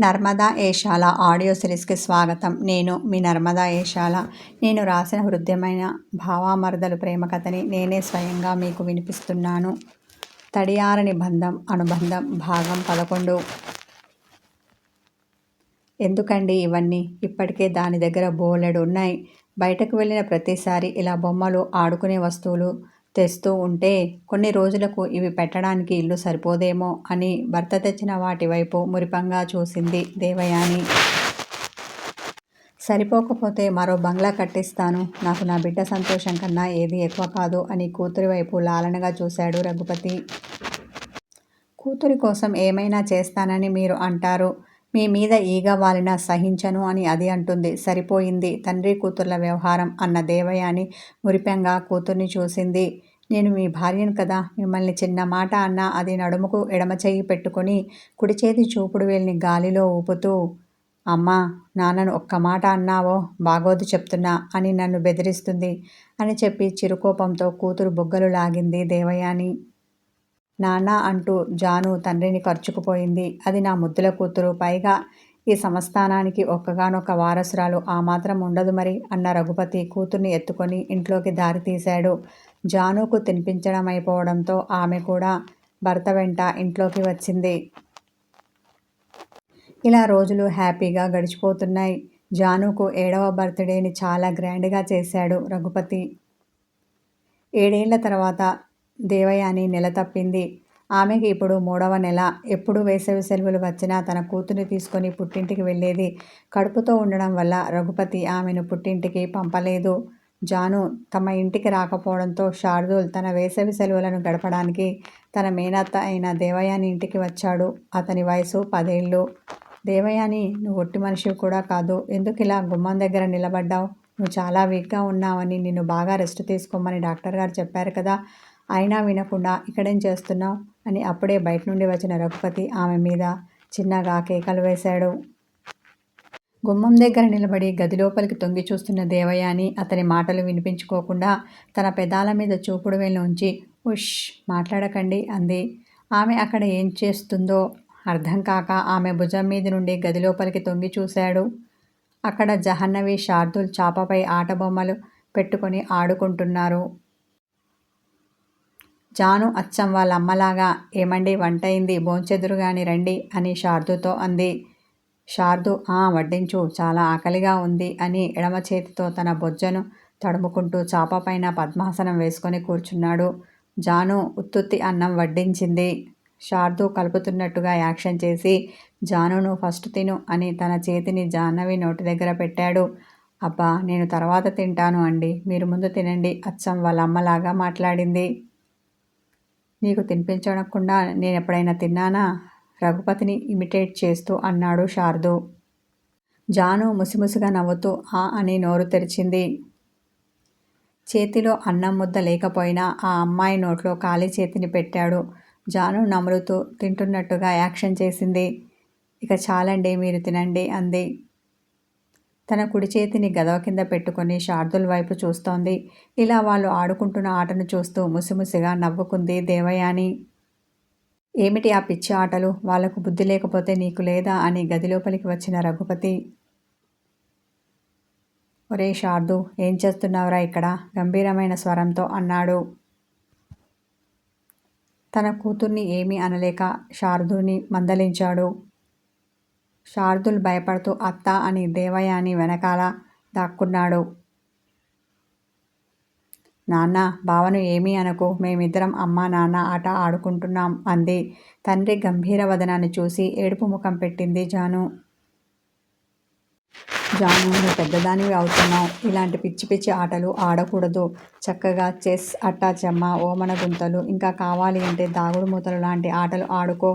Narmada Eshala audio సిరీస్కి స్వాగతం. నేను మీ నర్మదా ఏషాల నేను రాసిన హృదయమైన భావామర్దలు ప్రేమ కథని నేనే స్వయంగా మీకు వినిపిస్తున్నాను. తడియారని బంధం అనుబంధం భాగం పదకొండు. ఎందుకండి ఇవన్నీ? ఇప్పటికే దాని దగ్గర బోలెడు ఉన్నాయి బయటకు వెళ్ళిన ప్రతిసారి ఇలా బొమ్మలు ఆడుకునే వస్తువులు తెస్తూ ఉంటే కొన్ని రోజులకు ఇవి పెట్టడానికి ఇల్లు సరిపోదేమో అని భర్త తెచ్చిన వాటి వైపు మురిపంగా చూసింది దేవయాని. సరిపోకపోతే మరో బంగ్లా కట్టిస్తాను. నాకు నా బిడ్డ సంతోషం కన్నా ఏది ఎక్కువ కాదు అని కూతురి వైపు లాలనగా చూశాడు రఘుపతి. కూతురి కోసం ఏమైనా చేస్తానని మీరు అంటారు. మీ మీద ఈగ వాలిన సహించను అని అది అంటుంది. సరిపోయింది. తండ్రి కూతుర్ల వ్యవహారం అన్న దేవయాని మురిపెంగా కూతుర్ని చూసింది. నేను మీ భార్యను కదా. మిమ్మల్ని చిన్న మాట అన్నా అది నడుముకు ఎడమ చేయి పెట్టుకొని కుడి చేతి చూపుడు వేలిని గాలిలో ఊపుతూ అమ్మా నాన్నను ఒక్క మాట అన్నావో? బాగోదు చెప్తున్నా అని నన్ను బెదిరిస్తుంది అని చెప్పి చిరుకోపంతో కూతురు బుగ్గలు లాగింది దేవయాని. నానా అంటూ జాను తండ్రిని ఖర్చుకుపోయింది అది నా ముద్దుల కూతురు. పైగా ఈ సంస్థానానికి ఒక్కగానొక్క వారసురాలు ఆ మాత్రం ఉండదు మరి అన్న రఘుపతి కూతుర్ని ఎత్తుకొని ఇంట్లోకి దారి తీశాడు. జానుకు తినిపించడం అయిపోవడంతో ఆమె కూడా భర్త వెంట ఇంట్లోకి వచ్చింది. ఇలా రోజులు హ్యాపీగా గడిచిపోతున్నాయి. జానుకు ఏడవ బర్త్డేని చాలా గ్రాండ్గా చేశాడు రఘుపతి. ఏడేళ్ళ తర్వాత దేవయాని నెల తప్పింది. ఆమెకి ఇప్పుడు మూడవ నెల. ఎప్పుడు వేసవి సెలవులు వచ్చినా తన కూతుర్ని తీసుకొని పుట్టింటికి వెళ్ళేది కడుపుతో ఉండడం వల్ల రఘుపతి ఆమెను పుట్టింటికి పంపలేదు. జాను తమ ఇంటికి రాకపోవడంతో శార్దూల్ తన వేసవి సెలవులను గడపడానికి తన మేనత్త అయిన దేవయాని ఇంటికి వచ్చాడు. అతని వయసు పదేళ్ళు. దేవయాని నువ్వు ఒట్టి మనిషివి కూడా కాదు. ఎందుకు ఇలా గుమ్మం దగ్గర నిలబడ్డావు? నువ్వు చాలా వీక్గా ఉన్నావని నిన్ను బాగా రెస్ట్ తీసుకోమని డాక్టర్ గారు చెప్పారు కదా. అయినా వినకుండా ఇక్కడేం చేస్తున్నావు? అని అప్పుడే బయట నుండి వచ్చిన రఘుపతి ఆమె మీద చిన్నగా కేకలు వేశాడు. గుమ్మం దగ్గర నిలబడి గదిలోపలికి తొంగి చూస్తున్న దేవయాని అతని మాటలు వినిపించుకోకుండా తన పెదాల మీద చూపుడు వేలు ఉంచి ఉష్ మాట్లాడకండి అంది. ఆమె అక్కడ ఏం చేస్తుందో అర్థం కాక ఆమె భుజం మీద నుండి గదిలోపలికి తొంగి చూశాడు. అక్కడ జహన్నవి శార్దుల్ చాపపై ఆట బొమ్మలు పెట్టుకొని ఆడుకుంటున్నారు. జాను అచ్చం వాళ్ళ అమ్మలాగా ఏమండి వంటయింది? భోంచెదురు గాని రండి అని శార్దుతో అంది. శార్దు ఆ వడ్డించు చాలా ఆకలిగా ఉంది అని ఎడమ చేతితో తన బొజ్జను తడుముకుంటూ చాప పైన పద్మాసనం వేసుకొని కూర్చున్నాడు. జాను ఉత్తుత్తి అన్నం వడ్డించింది. శార్దు కలుపుతున్నట్టుగా యాక్షన్ చేసి జానును ఫస్ట్ తిను అని తన చేతిని జాహ్నవి నోటి దగ్గర పెట్టాడు. అబ్బా నేను తర్వాత తింటాను అండి. మీరు ముందు తినండి అచ్చం వాళ్ళ అమ్మలాగా మాట్లాడింది. నీకు తినిపించకుండా నేను ఎప్పుడైనా తిన్నానా? రఘుపతిని ఇమిటేట్ చేస్తూ అన్నాడు శారదు. జాను ముసిముసిగా నవ్వుతూ ఆ అని నోరు తెరిచింది. చేతిలో అన్నం ముద్ద లేకపోయినా ఆ అమ్మాయి నోట్లో ఖాళీ చేతిని పెట్టాడు. జాను నములుతూ తింటున్నట్టుగా యాక్షన్ చేసింది. ఇక చాలండి మీరు తినండి అంది. తన కుడి చేతిని గదవ కింద పెట్టుకుని శార్దుల వైపు చూస్తోంది. ఇలా వాళ్ళు ఆడుకుంటున్న ఆటను చూస్తూ ముసిముసిగా నవ్వుకుంది దేవయాని. ఏమిటి ఆ పిచ్చి ఆటలు? వాళ్ళకు బుద్ధి లేకపోతే నీకు లేదా? అని గదిలోపలికి వచ్చిన రఘుపతి. ఒరే శార్దు ఏం చేస్తున్నావురా ఇక్కడ? గంభీరమైన స్వరంతో అన్నాడు. తన కూతుర్ని ఏమీ అనలేక శార్దుని మందలించాడు. శార్దుల్ భయపడుతూ అత్త అని దేవయాని వెనకాల దాక్కున్నాడు. నాన్న బావను ఏమీ అనకు. మేమిద్దరం అమ్మ నాన్న ఆట ఆడుకుంటున్నాం అంది. తండ్రి గంభీర వదనాన్ని చూసి ఏడుపు ముఖం పెట్టింది జాను. జాను నువ్వు పెద్దదానివి అవుతున్నావు. ఇలాంటి పిచ్చి పిచ్చి ఆటలు ఆడకూడదు. చక్కగా చెస్ అట్టా చెమ్మ ఓమన గుంతలు ఇంకా కావాలి అంటే దాగుడు మూతలు లాంటి ఆటలు ఆడుకో.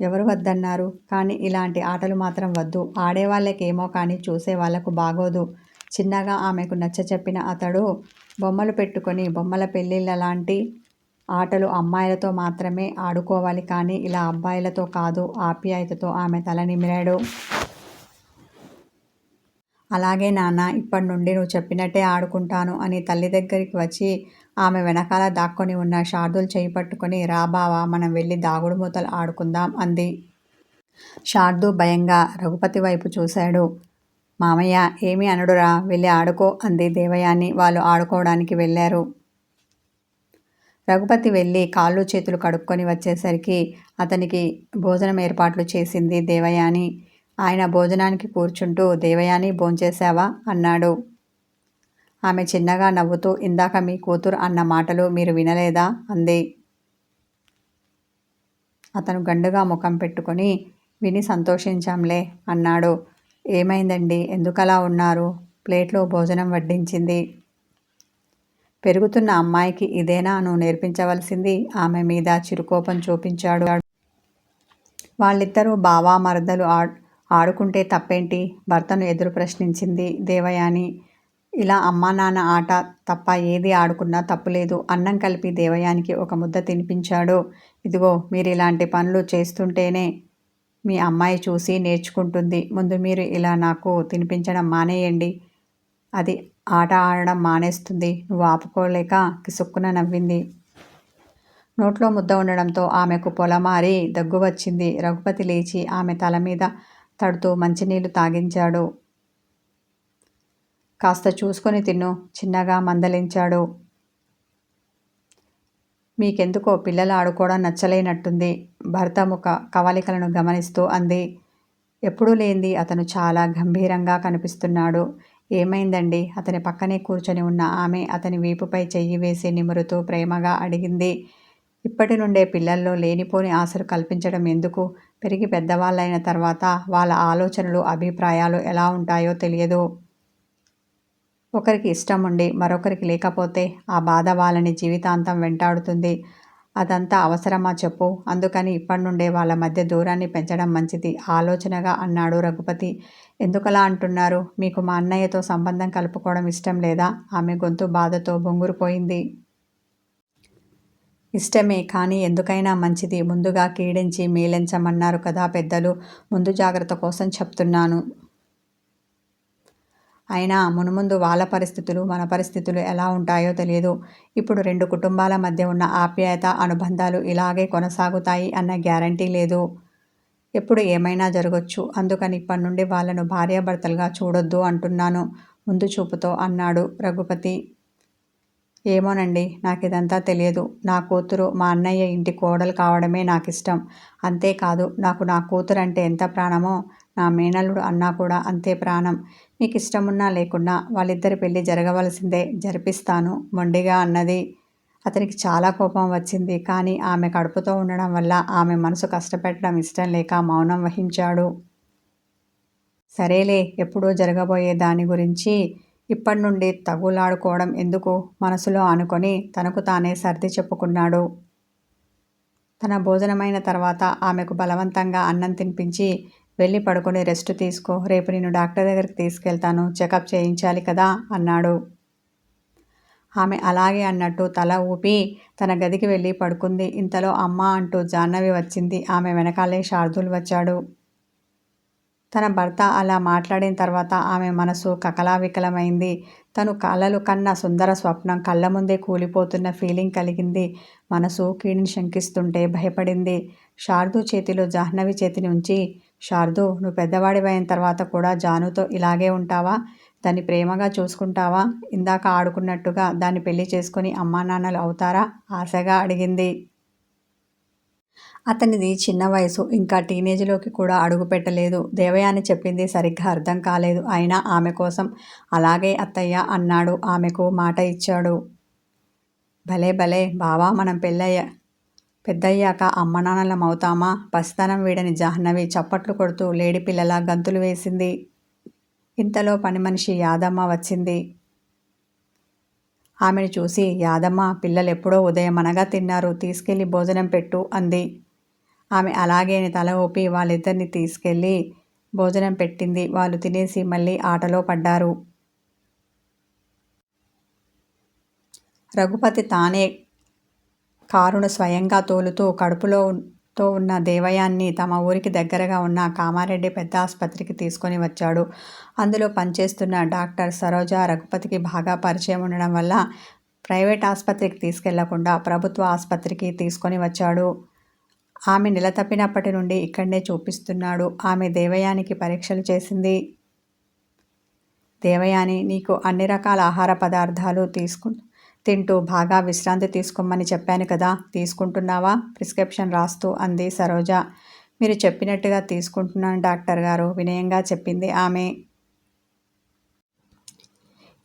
ఎవరు వద్దన్నారు? కానీ ఇలాంటి ఆటలు మాత్రం వద్దు. ఆడేవాళ్ళకేమో కానీ చూసే వాళ్ళకు బాగోదు. చిన్నగా ఆమెకు నచ్చ చెప్పిన అతడు బొమ్మలు పెట్టుకొని బొమ్మల పెళ్ళిళ్ళ లాంటి ఆటలు అమ్మాయిలతో మాత్రమే ఆడుకోవాలి. కానీ ఇలా అబ్బాయిలతో కాదు ఆప్యాయతతో ఆమె తల నిమిరాడు. అలాగే నాన్న ఇప్పటి నుండి నువ్వు చెప్పినట్టే ఆడుకుంటాను అని తల్లి దగ్గరికి వచ్చి ఆమె వెనకాల దాక్కొని ఉన్న షార్దులు చేయి పట్టుకొని రా బావా మనం వెళ్ళి దాగుడు మూతలు ఆడుకుందాం అంది. శార్దు భయంగా రఘుపతి వైపు చూశాడు. మామయ్య ఏమీ అనడురా వెళ్ళి ఆడుకో అంది దేవయాని. వాళ్ళు ఆడుకోవడానికి వెళ్ళారు. రఘుపతి వెళ్ళి కాళ్ళు చేతులు కడుక్కొని వచ్చేసరికి అతనికి భోజనం ఏర్పాట్లు చేసింది దేవయాని. ఆయన భోజనానికి కూర్చుంటూ దేవయాని భోంచేశావా అన్నాడు. ఆమె చిన్నగా నవ్వుతూ ఇందాక మీ కూతురు అన్న మాటలు మీరు వినలేదా? అంది. అతను గండుగా ముఖం పెట్టుకొని విని సంతోషించాంలే అన్నాడు. ఏమైందండి? ఎందుకలా ఉన్నారు? ప్లేట్లో భోజనం వడ్డించింది. పెరుగుతున్న అమ్మాయికి ఇదేనా? నువ్వు నేర్పించవలసింది? ఆమె మీద చిరుకోపం చూపించాడు. వాళ్ళిద్దరూ బావా మరదలు ఆడుకుంటే తప్పేంటి? భర్తను ఎదురు ప్రశ్నించింది దేవయాని. ఇలా అమ్మా నాన్న ఆట తప్ప ఏది ఆడుకున్నా తప్పులేదు అన్నం కలిపి దేవయానికి ఒక ముద్ద తినిపించాడు. ఇదిగో మీరు ఇలాంటి పనులు చేస్తుంటేనే మీ అమ్మాయి చూసి నేర్చుకుంటుంది. ముందు మీరు ఇలా నాకు తినిపించడం మానేయండి. అది ఆట ఆడడం మానేస్తుంది. నువ్వు ఆపుకోలేక కిసుక్కున నవ్వింది. నోట్లో ముద్ద ఉండడంతో ఆమెకు పొలమారి దగ్గు వచ్చింది. రఘుపతి లేచి ఆమె తల మీద తడుతూ మంచినీళ్ళు తాగించాడు. కాస్త చూసుకొని తిను చిన్నగా మందలించాడు. మీకెందుకో పిల్లలు ఆడుకోవడం నచ్చలేనట్టుంది. భర్త ముఖ కవలికలను గమనిస్తూ అంది. ఎప్పుడూ లేంది అతను చాలా గంభీరంగా కనిపిస్తున్నాడు. ఏమైందండి? అతని పక్కనే కూర్చొని ఉన్న ఆమె అతని వీపుపై చెయ్యి వేసి నిమురుతూ ప్రేమగా అడిగింది. ఇప్పటి నుండే పిల్లల్లో లేనిపోని ఆశలు కల్పించడం ఎందుకు? పెరిగి పెద్దవాళ్ళైన తర్వాత వాళ్ళ ఆలోచనలు అభిప్రాయాలు ఎలా ఉంటాయో తెలియదు. ఒకరికి ఇష్టం ఉండి మరొకరికి లేకపోతే ఆ బాధ వాళ్ళని జీవితాంతం వెంటాడుతుంది. అదంతా అవసరమా చెప్పు. అందుకని ఇప్పటి నుండే వాళ్ళ మధ్య దూరాన్ని పెంచడం మంచిది. ఆలోచనగా అన్నాడు రఘుపతి. ఎందుకలా అంటున్నారు? మీకు మా అన్నయ్యతో సంబంధం కలుపుకోవడం ఇష్టం లేదా? ఆమె గొంతు బాధతో బొంగురుపోయింది. ఇష్టమే కానీ ఎందుకైనా మంచిది. ముందుగా కీడించి మేలించమన్నారు కదా పెద్దలు. ముందు జాగ్రత్త కోసం చెప్తున్నాను. అయినా మునుముందు వాళ్ళ పరిస్థితులు మన పరిస్థితులు ఎలా ఉంటాయో తెలియదు. ఇప్పుడు రెండు కుటుంబాల మధ్య ఉన్న ఆప్యాయత అనుబంధాలు ఇలాగే కొనసాగుతాయి అన్న గ్యారంటీ లేదు. ఎప్పుడు ఏమైనా జరగచ్చు. అందుకని ఇప్పటి నుండి వాళ్ళను భార్యాభర్తలుగా చూడొద్దు అంటున్నాను. ముందు చూపుతో అన్నాడు రఘుపతి. ఏమోనండి నాకు ఇదంతా తెలియదు. నా కూతురు మా అన్నయ్య ఇంటి కోడలు కావడమే నాకు ఇష్టం అంతేకాదు నాకు నా కూతురు అంటే ఎంత ప్రాణమో నా మేనల్లుడు అన్నా కూడా అంతే ప్రాణం. మీకు ఇష్టమున్నా లేకున్నా వాళ్ళిద్దరి పెళ్ళి జరగవలసిందే జరిపిస్తాను మొండిగా అన్నది. అతనికి చాలా కోపం వచ్చింది కానీ ఆమె కడుపుతో ఉండడం వల్ల ఆమె మనసు కష్టపెట్టడం ఇష్టం లేక మౌనం వహించాడు. సరేలే ఎప్పుడూ జరగబోయే దాని గురించి ఇప్పటి నుండి తగులాడుకోవడం ఎందుకు? మనసులో అనుకొని తనకు తానే సర్ది చెప్పుకున్నాడు. తన భోజనమైన తర్వాత ఆమెకు బలవంతంగా అన్నం తినిపించి వెళ్ళి పడుకొని రెస్ట్ తీసుకో. రేపు నేను డాక్టర్ దగ్గరికి తీసుకెళ్తాను. చెకప్ చేయించాలి కదా అన్నాడు. ఆమె అలాగే అన్నట్టు తల ఊపి తన గదికి వెళ్ళి పడుకుంది. ఇంతలో అమ్మ అంటూ జాహ్నవి వచ్చింది. ఆమె వెనకాలే శార్దులు వచ్చాడు. తన భర్త అలా మాట్లాడిన తర్వాత ఆమె మనసు కకలావికలమైంది. తను కలలు కన్న సుందర స్వప్నం కళ్ళ ముందే కూలిపోతున్న ఫీలింగ్ కలిగింది. మనసు కీడిని శంకిస్తుంటే భయపడింది. శారదు చేతిలో జాహ్నవి చేతిని ఉంచి శారదు నువ్వు పెద్దవాడివైన తర్వాత కూడా జానుతో ఇలాగే ఉంటావా? దాన్ని ప్రేమగా చూసుకుంటావా? ఇందాక ఆడుకున్నట్టుగా దాన్ని పెళ్ళి చేసుకుని అమ్మా నాన్నలు అవుతారా? ఆశగా అడిగింది. అతనిది చిన్న వయసు. ఇంకా టీనేజ్లోకి కూడా అడుగు పెట్టలేదు. దేవయాని చెప్పింది సరిగ్గా అర్థం కాలేదు. అయినా ఆమె కోసం అలాగే అత్తయ్య అన్నాడు. ఆమెకు మాట ఇచ్చాడు. భలే భలే! బావా మనం పెళ్ళయ్య పెద్దయ్యాక అమ్మనాన్నలం అవుతామా పసితనం వీడని జాహ్నవి చప్పట్లు కొడుతూ లేడి పిల్లల గంతులు వేసింది. ఇంతలో పని మనిషి యాదమ్మ వచ్చింది. ఆమెను చూసి యాదమ్మ పిల్లలు ఎప్పుడో ఉదయం అనగా తిన్నారు. తీసుకెళ్ళి భోజనం పెట్టు అంది. ఆమె అలాగే తల ఊపి వాళ్ళిద్దరిని తీసుకెళ్ళి భోజనం పెట్టింది. వాళ్ళు తినేసి మళ్ళీ ఆటలో పడ్డారు. రఘుపతి తానే కారును స్వయంగా తోలుతూ కడుపులో తో ఉన్న దేవయాన్ని తమ ఊరికి దగ్గరగా ఉన్న కామారెడ్డి పెద్ద ఆసుపత్రికి తీసుకొని వచ్చాడు. అందులో పనిచేస్తున్న డాక్టర్ సరోజ రఘుపతికి బాగా పరిచయం ఉండడం వల్ల ప్రైవేట్ ఆసుపత్రికి తీసుకెళ్ళకుండా ప్రభుత్వ ఆసుపత్రికి తీసుకొని వచ్చాడు. ఆమె నెల తప్పినప్పటి నుండి ఇక్కడనే చూపిస్తున్నాడు. ఆమె దేవయానికి పరీక్షలు చేసింది. దేవయాని నీకు అన్ని రకాల ఆహార పదార్థాలు తీసుకు తింటూ బాగా విశ్రాంతి తీసుకోమని చెప్పాను కదా తీసుకుంటున్నావా? ప్రిస్క్రిప్షన్ రాస్తూ అంది సరోజ. మీరు చెప్పినట్టుగా తీసుకుంటున్నాను డాక్టర్ గారు వినయంగా చెప్పింది ఆమె.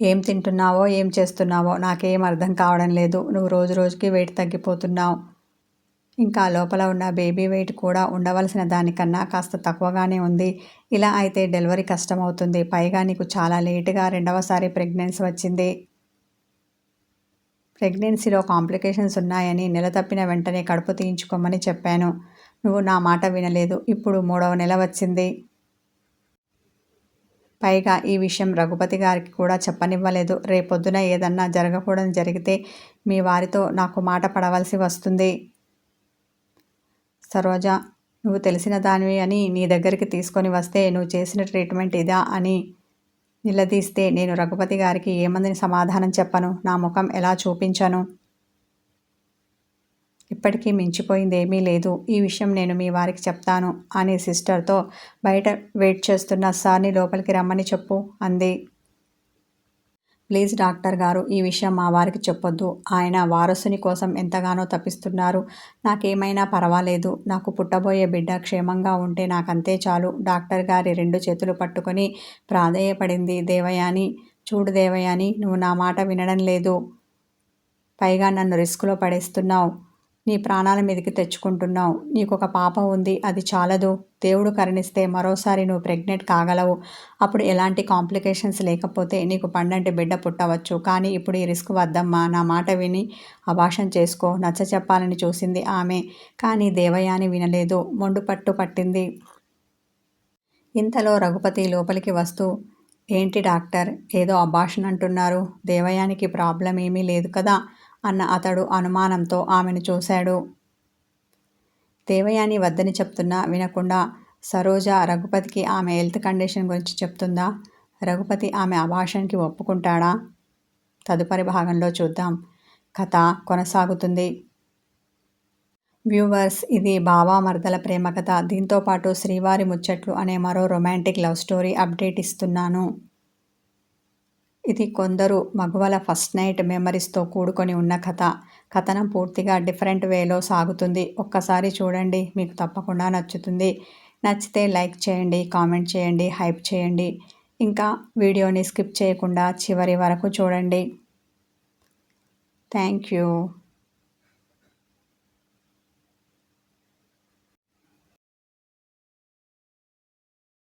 ఏం తింటున్నావో ఏం చేస్తున్నావో నాకేం అర్థం కావడం లేదు. నువ్వు రోజు రోజుకి వెయిట్ తగ్గిపోతున్నావు. ఇంకా లోపల ఉన్న బేబీ వెయిట్ కూడా ఉండవలసిన దానికన్నా కాస్త తక్కువగానే ఉంది. ఇలా అయితే డెలివరీ కష్టమవుతుంది. పైగా నీకు చాలా లేటుగా రెండవసారి ప్రెగ్నెన్సీ వచ్చింది. ప్రెగ్నెన్సీలో కాంప్లికేషన్స్ ఉన్నాయని నెల తప్పిన వెంటనే కడుపు తీయించుకోమని చెప్పాను. నువ్వు నా మాట వినలేదు. ఇప్పుడు మూడవ నెల వచ్చింది. పైగా ఈ విషయం రఘుపతి గారికి కూడా చెప్పనివ్వలేదు. రేపొద్దున ఏదన్నా జరగకూడదు జరిగితే మీ వారితో నాకు మాట పడవలసి వస్తుంది. సరోజ నువ్వు తెలిసిన దానివి అని నీ దగ్గరికి తీసుకొని వస్తే నువ్వు చేసిన ట్రీట్మెంట్ ఇదా అని నిలదీస్తే నేను రఘుపతి గారికి ఏమందని సమాధానం చెప్పను? నా ముఖం ఎలా చూపించను? ఇప్పటికీ మించిపోయింది ఏమీ లేదు. ఈ విషయం నేను మీ వారికి చెప్తాను అని సిస్టర్తో బయట వెయిట్ చేస్తున్న సార్ని లోపలికి రమ్మని చెప్పు అంది. ప్లీజ్ డాక్టర్ గారు ఈ విషయం మా వారికి చెప్పొద్దు. ఆయన వారసుని కోసం ఎంతగానో తప్పిస్తున్నారు నాకేమైనా పర్వాలేదు. నాకు పుట్టబోయే బిడ్డ క్షేమంగా ఉంటే నాకంతే చాలు. డాక్టర్ గారి రెండు చేతులు పట్టుకొని ప్రాధేయపడింది దేవయాని. చూడు దేవయాని నువ్వు నా మాట వినడం లేదు. పైగా నన్ను రిస్క్లో పడేస్తున్నావు. నీ ప్రాణాల మీదకి తెచ్చుకుంటున్నావు. నీకు ఒక పాప ఉంది. అది చాలదు. దేవుడు కరుణిస్తే మరోసారి నువ్వు ప్రెగ్నెంట్ కాగలవు. అప్పుడు ఎలాంటి కాంప్లికేషన్స్ లేకపోతే నీకు పండంటి బిడ్డ పుట్టవచ్చు. కానీ ఇప్పుడు ఈ రిస్క్ వద్దమ్మా. నా మాట విని అభాషం చేసుకో. నచ్చ చెప్పాలని చూసింది ఆమె. కానీ దేవయాని వినలేదు. మొండు పట్టు పట్టింది. ఇంతలో రఘుపతి లోపలికి వస్తూ ఏంటి డాక్టర్? ఏదో అభాషణ అంటున్నారు. దేవయానికి ప్రాబ్లం ఏమీ లేదు కదా? అన్న అతడు అనుమానంతో ఆమెను చూశాడు. దేవయాని వద్దని చెప్తున్నా వినకుండా సరోజ రఘుపతికి ఆమె హెల్త్ కండిషన్ గురించి చెప్తుందా? రఘుపతి ఆమె అభాషణకి ఒప్పుకుంటాడా? తదుపరి భాగంలో చూద్దాం. కథ కొనసాగుతుంది. వ్యూవర్స్ ఇది బావా మర్దల ప్రేమ కథ దీంతోపాటు శ్రీవారి ముచ్చట్లు అనే మరో రొమాంటిక్ లవ్ స్టోరీ అప్డేట్ ఇస్తున్నాను. ఇది కొందరు మగవల ఫస్ట్ నైట్ మెమరీస్తో కూడుకొని ఉన్న కథ. కథనం పూర్తిగా డిఫరెంట్ వేలో సాగుతుంది. ఒక్కసారి చూడండి మీకు తప్పకుండా నచ్చుతుంది. నచ్చితే లైక్ చేయండి కామెంట్ చేయండి హైప్ చేయండి. ఇంకా వీడియోని స్కిప్ చేయకుండా చివరి వరకు చూడండి. Thank you.